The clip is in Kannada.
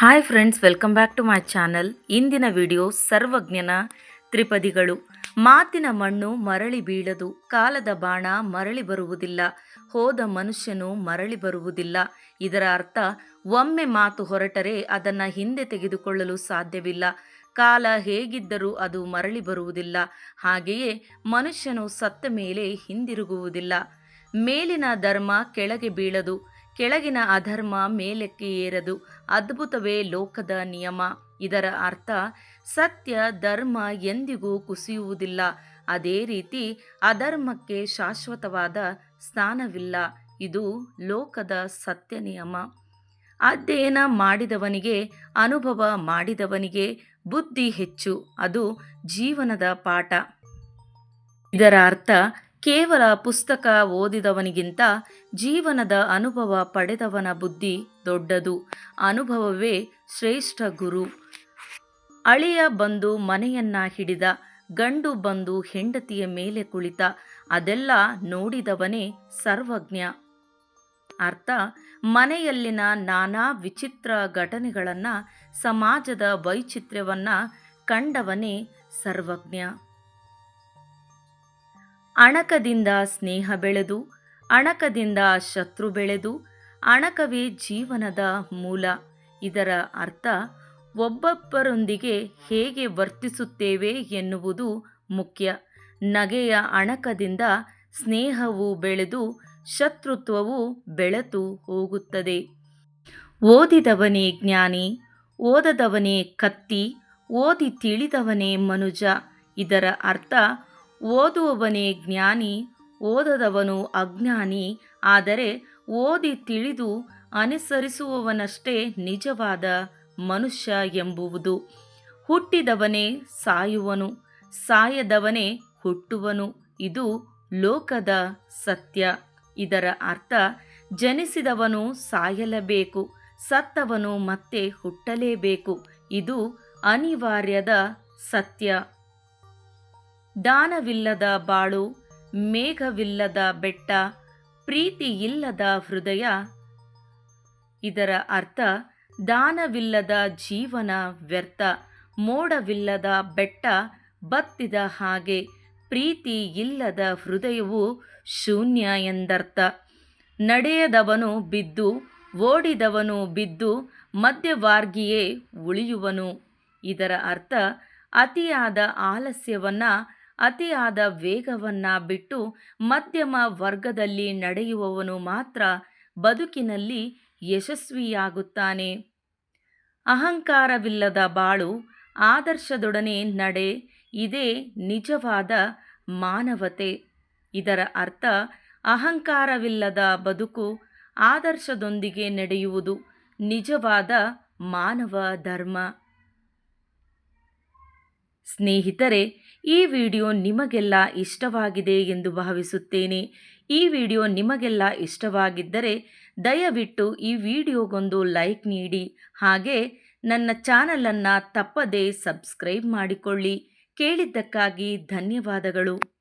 Hi friends welcome back to my channel ಇಂದಿನ ವಿಡಿಯೋ ಸರ್ವಜ್ಞನ ತ್ರಿಪದಿಗಳು. ಮಾತಿನ ಮಣ್ಣು ಮರಳಿ ಬೀಳದು, ಕಾಲದ ಬಾಣ ಮರಳಿ ಬರುವುದಿಲ್ಲ, ಹೋದ ಮನುಷ್ಯನು ಮರಳಿ ಬರುವುದಿಲ್ಲ. ಇದರ ಅರ್ಥ, ಒಮ್ಮೆ ಮಾತು ಹೊರಟರೆ ಅದನ್ನು ಹಿಂದೆ ತೆಗೆದುಕೊಳ್ಳಲು ಸಾಧ್ಯವಿಲ್ಲ. ಕಾಲ ಹೇಗಿದ್ದರೂ ಅದು ಮರಳಿ ಬರುವುದಿಲ್ಲ. ಹಾಗೆಯೇ ಮನುಷ್ಯನು ಸತ್ತ ಮೇಲೆ ಹಿಂದಿರುಗುವುದಿಲ್ಲ. ಮೇಲಿನ ಧರ್ಮ ಕೆಳಗೆ ಬೀಳದು ಕೆಳಗಿನ ಅಧರ್ಮ ಮೇಲಕ್ಕೆ ಏರದು ಅದ್ಭುತವೇ ಲೋಕದ ನಿಯಮ. ಇದರ ಅರ್ಥ, ಸತ್ಯ, ಧರ್ಮ ಎಂದಿಗೂ ಕುಸಿಯುವುದಿಲ್ಲ. ಅದೇ ರೀತಿ ಅಧರ್ಮಕ್ಕೆ ಶಾಶ್ವತವಾದ ಸ್ಥಾನವಿಲ್ಲ. ಇದು ಲೋಕದ ಸತ್ಯ ನಿಯಮ. ಅಧ್ಯಯನ ಮಾಡಿದವನಿಗೆ, ಅನುಭವ ಮಾಡಿದವನಿಗೆ ಬುದ್ಧಿ ಹೆಚ್ಚು. ಅದು ಜೀವನದ ಪಾಠ. ಇದರ ಅರ್ಥ ಕೇವಲ ಪುಸ್ತಕ ಓದಿದವನಿಗಿಂತ ಜೀವನದ ಅನುಭವ ಪಡೆದವನ ಬುದ್ಧಿ ದೊಡ್ಡದು. ಅನುಭವವೇ ಶ್ರೇಷ್ಠ ಗುರು. ಅಳಿಯ ಬಂದು ಮನೆಯನ್ನ ಹಿಡಿದ, ಗಂಡು ಬಂದು ಹೆಂಡತಿಯ ಮೇಲೆ ಕುಳಿತ, ಅದೆಲ್ಲ ನೋಡಿದವನೇ ಸರ್ವಜ್ಞ. ಅರ್ಥ, ಮನೆಯಲ್ಲಿನ ನಾನಾ ವಿಚಿತ್ರ ಘಟನೆಗಳನ್ನು ಸಮಾಜದ ವೈಚಿತ್ರ್ಯವನ್ನು ಕಂಡವನೇ ಸರ್ವಜ್ಞ. ಅಣಕದಿಂದ ಸ್ನೇಹ ಬೆಳೆದು, ಅಣಕದಿಂದ ಶತ್ರು ಬೆಳೆದು, ಅಣಕವೇ ಜೀವನದ ಮೂಲ. ಇದರ ಅರ್ಥ, ಒಬ್ಬೊಬ್ಬರೊಂದಿಗೆ ಹೇಗೆ ವರ್ತಿಸುತ್ತೇವೆ ಎನ್ನುವುದು ಮುಖ್ಯ. ನಗೆಯ ಅಣಕದಿಂದ ಸ್ನೇಹವು ಬೆಳೆದು, ಶತ್ರುತ್ವವು ಬೆಳೆತು ಹೋಗುತ್ತದೆ. ಓದಿದವನೇ ಜ್ಞಾನಿ, ಓದದವನೇ ಕತ್ತಿ, ಓದಿ ತಿಳಿದವನೇ ಮನುಜ. ಇದರ ಅರ್ಥ ಓದುವವನೇ ಜ್ಞಾನಿ, ಓದದವನು ಅಜ್ಞಾನಿ, ಆದರೆ ಓದಿ ತಿಳಿದು ಅನುಸರಿಸುವವನಷ್ಟೇ ನಿಜವಾದ ಮನುಷ್ಯ ಎಂಬುವುದು. ಹುಟ್ಟಿದವನೇ ಸಾಯುವನು, ಸಾಯದವನೇ ಹುಟ್ಟುವನು, ಇದು ಲೋಕದ ಸತ್ಯ. ಇದರ ಅರ್ಥ, ಜನಿಸಿದವನು ಸಾಯಲೇಬೇಕು, ಸತ್ತವನು ಮತ್ತೆ ಹುಟ್ಟಲೇಬೇಕು, ಇದು ಅನಿವಾರ್ಯದ ಸತ್ಯ. ದಾನವಿಲ್ಲದ ಬಾಳು, ಮೇಘವಿಲ್ಲದ ಬೆಟ್ಟ, ಪ್ರೀತಿಯಿಲ್ಲದ ಹೃದಯ. ಇದರ ಅರ್ಥ, ದಾನವಿಲ್ಲದ ಜೀವನ ವ್ಯರ್ಥ, ಮೋಡವಿಲ್ಲದ ಬೆಟ್ಟ, ಬತ್ತಿದ ಹಾಗೆ ಪ್ರೀತಿ ಇಲ್ಲದ ಹೃದಯವು ಶೂನ್ಯ ಎಂದರ್ಥ. ನಡೆಯದವನು ಬಿದ್ದು, ಓಡಿದವನು ಬಿದ್ದು, ಮಧ್ಯವಾರ್ಗಿಯೇ ಉಳಿಯುವನು. ಇದರ ಅರ್ಥ, ಅತಿಯಾದ ಆಲಸ್ಯವನ್ನು ಅತಿಯಾದ ವೇಗವನ್ನು ಬಿಟ್ಟು ಮಧ್ಯಮ ವರ್ಗದಲ್ಲಿ ನಡೆಯುವವನು ಮಾತ್ರ ಬದುಕಿನಲ್ಲಿ ಯಶಸ್ವಿಯಾಗುತ್ತಾನೆ. ಅಹಂಕಾರವಿಲ್ಲದ ಬಾಳು ಆದರ್ಶದೊಡನೆ ನಡೆ, ಇದೇ ನಿಜವಾದ ಮಾನವತೆ. ಇದರ ಅರ್ಥ, ಅಹಂಕಾರವಿಲ್ಲದ ಬದುಕು ಆದರ್ಶದೊಂದಿಗೆ ನಡೆಯುವುದು ನಿಜವಾದ ಮಾನವ ಧರ್ಮ. ಸ್ನೇಹಿತರೆ ಈ ವಿಡಿಯೋ ನಿಮಗೆಲ್ಲ ಇಷ್ಟವಾಗಿದೆ ಎಂದು ಭಾವಿಸುತ್ತೇನೆ. ಈ ವಿಡಿಯೋ ನಿಮಗೆಲ್ಲ ಇಷ್ಟವಾಗಿದ್ದರೆ ದಯವಿಟ್ಟು ಈ ವಿಡಿಯೋಗೊಂದು ಲೈಕ್ ನೀಡಿ. ಹಾಗೆ ನನ್ನ ಚಾನಲನ್ನು ತಪ್ಪದೇ ಸಬ್ಸ್ಕ್ರೈಬ್ ಮಾಡಿಕೊಳ್ಳಿ. ಕೇಳಿದ್ದಕ್ಕಾಗಿ ಧನ್ಯವಾದಗಳು.